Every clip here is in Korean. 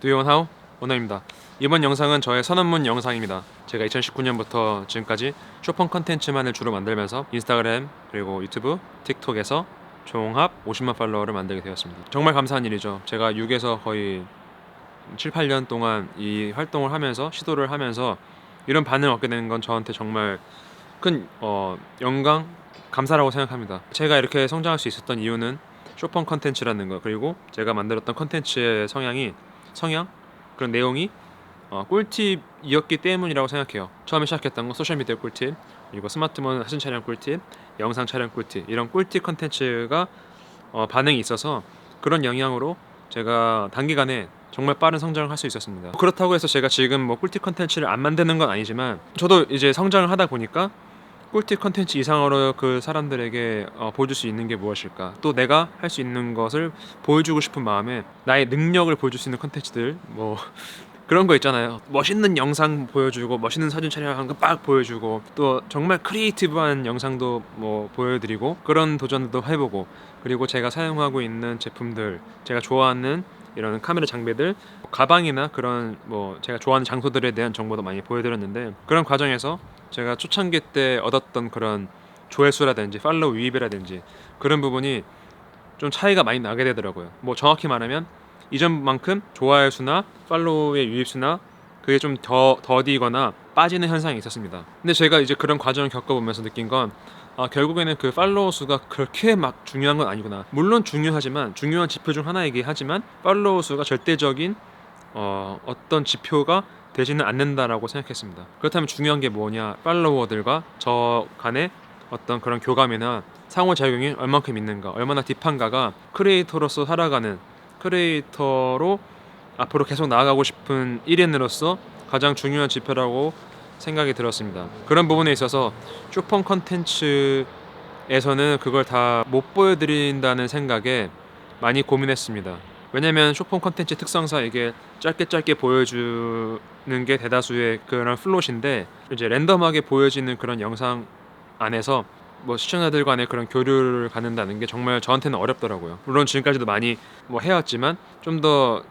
두요원 하우 오너입니다. 이번 영상은 저의 선언문 영상입니다. 제가 2019년부터 지금까지 쇼폰 컨텐츠만을 주로 만들면서 인스타그램 그리고 유튜브, 틱톡에서 종합 50만 팔로워를 만들게 되었습니다. 정말 감사한 일이죠. 제가 6에서 거의 7, 8년 동안 이 활동을 하면서 시도를 하면서 이런 반응을 얻게 되는 건 저한테 정말 큰 어, 영광, 감사라고 생각합니다. 제가 이렇게 성장할 수 있었던 이유는 쇼폰 컨텐츠라는 거 그리고 제가 만들었던 컨텐츠의 성향이 성향 그런 내용이 어, 꿀팁이었기 때문이라고 생각해요. 처음에 시작했던 거 소셜 미디어 꿀팁 그리고 스마트폰 사진 촬영 꿀팁, 영상 촬영 꿀팁 이런 꿀팁 컨텐츠가 어, 반응이 있어서 그런 영향으로 제가 단기간에 정말 빠른 성장을 할 수 있었습니다. 그렇다고 해서 제가 지금 뭐 꿀팁 컨텐츠를 안 만드는 건 아니지만 저도 이제 성장을 하다 보니까 꿀팁 컨텐츠 이상으로 그 사람들에게 어, 보여줄 수 있는 게 무엇일까? 또 내가 할 수 있는 것을 보여주고 싶은 마음에 나의 능력을 보여줄 수 있는 컨텐츠들 뭐 그런 거 있잖아요. 멋있는 영상 보여주고 멋있는 사진 촬영한 거 빡 보여주고 또 정말 크리에이티브한 영상도 뭐 보여드리고 그런 도전도 해보고 그리고 제가 사용하고 있는 제품들 제가 좋아하는 이런 카메라 장비들 뭐 가방이나 그런 뭐 제가 좋아하는 장소들에 대한 정보도 많이 보여드렸는데 그런 과정에서 제가 초창기 때 얻었던 그런 조회수라든지 팔로우 유입이라든지 그런 부분이 좀 차이가 많이 나게 되더라고요. 뭐 정확히 말하면 이전만큼 좋아요 수나 팔로우의 유입 수나 그게 좀 더 더디거나 빠지는 현상이 있었습니다. 근데 제가 이제 그런 과정을 겪어보면서 느낀 건 아, 결국에는 그 팔로워 수가 그렇게 막 중요한 건 아니구나. 물론 중요하지만 중요한 지표 중 하나이긴 하지만 팔로워 수가 절대적인 어, 어떤 지표가 되지는 않는다라고 생각했습니다. 그렇다면 중요한 게 뭐냐? 팔로워들과 저 간의 어떤 그런 교감이나 상호 작용이 얼만큼 있는가, 얼마나 딥한가가 크리에이터로서 살아가는 크리에이터로 앞으로 계속 나아가고 싶은 1인으로서 가장 중요한 지표라고 생각이 들었습니다. 그런 부분에 있어서 쇼폰 컨텐츠에서는 그걸 다 못 보여드린다는 생각에 많이 고민했습니다. 왜냐면 쇼폰 컨텐츠 특성상 이게 짧게 짧게 보여주는 게 대다수의 그런 플롯인데 이제 랜덤하게 보여지는 그런 영상 안에서 뭐 시청자들 간의 그런 교류를 갖는다는 게 정말 저한테는 어렵더라고요. 물론 지금까지도 많이 뭐 해왔지만 좀 더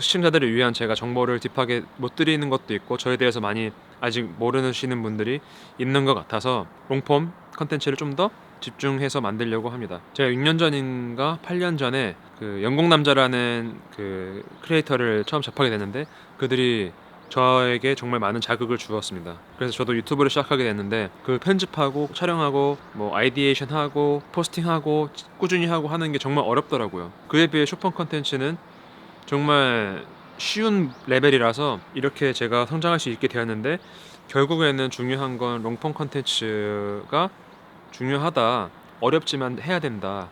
시청자들을 위한 제가 정보를 딥하게 못 드리는 것도 있고 저에 대해서 많이 아직 모르시는 분들이 있는 것 같아서 롱폼 컨텐츠를 좀 더 집중해서 만들려고 합니다. 제가 6년 전인가 8년 전에 그 영국 남자라는 그 크리에이터를 처음 접하게 됐는데 그들이 저에게 정말 많은 자극을 주었습니다. 그래서 저도 유튜브를 시작하게 됐는데 그 편집하고 촬영하고 뭐 아이디에이션하고 포스팅하고 꾸준히 하고 하는 게 정말 어렵더라고요. 그에 비해 쇼폰 컨텐츠는 정말 쉬운 레벨이라서 이렇게 제가 성장할 수 있게 되었는데 결국에는 중요한 건 롱폼 컨텐츠가 중요하다 어렵지만 해야 된다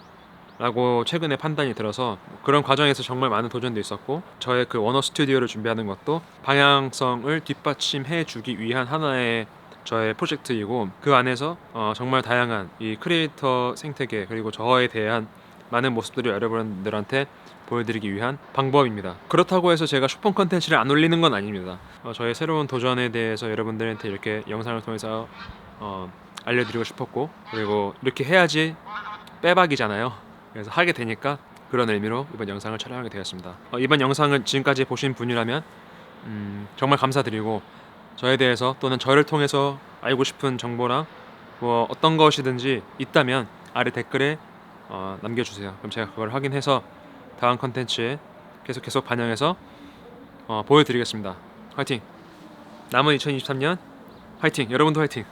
라고 최근에 판단이 들어서 그런 과정에서 정말 많은 도전도 있었고 저의 그 원어 스튜디오를 준비하는 것도 방향성을 뒷받침해 주기 위한 하나의 저의 프로젝트이고 그 안에서 어, 정말 다양한 이 크리에이터 생태계 그리고 저에 대한 많은 모습들을 여러분들한테 보여드리기 위한 방법입니다. 그렇다고 해서 제가 쇼폰 컨텐츠를 안 올리는 건 아닙니다. 어, 저의 새로운 도전에 대해서 여러분들한테 이렇게 영상을 통해서 어, 알려드리고 싶었고 그리고 이렇게 해야지 빼박이잖아요. 그래서 하게 되니까 그런 의미로 이번 영상을 촬영하게 되었습니다. 어, 이번 영상을 지금까지 보신 분이라면 음, 정말 감사드리고 저에 대해서 또는 저를 통해서 알고 싶은 정보랑 뭐 어떤 것이든지 있다면 아래 댓글에 어, 남겨주세요. 그럼 제가 그걸 확인해서 다음 컨텐츠에 계속 계속 반영해서 어, 보여드리겠습니다. 화이팅! 남은 2023년 화이팅! 여러분도 화이팅!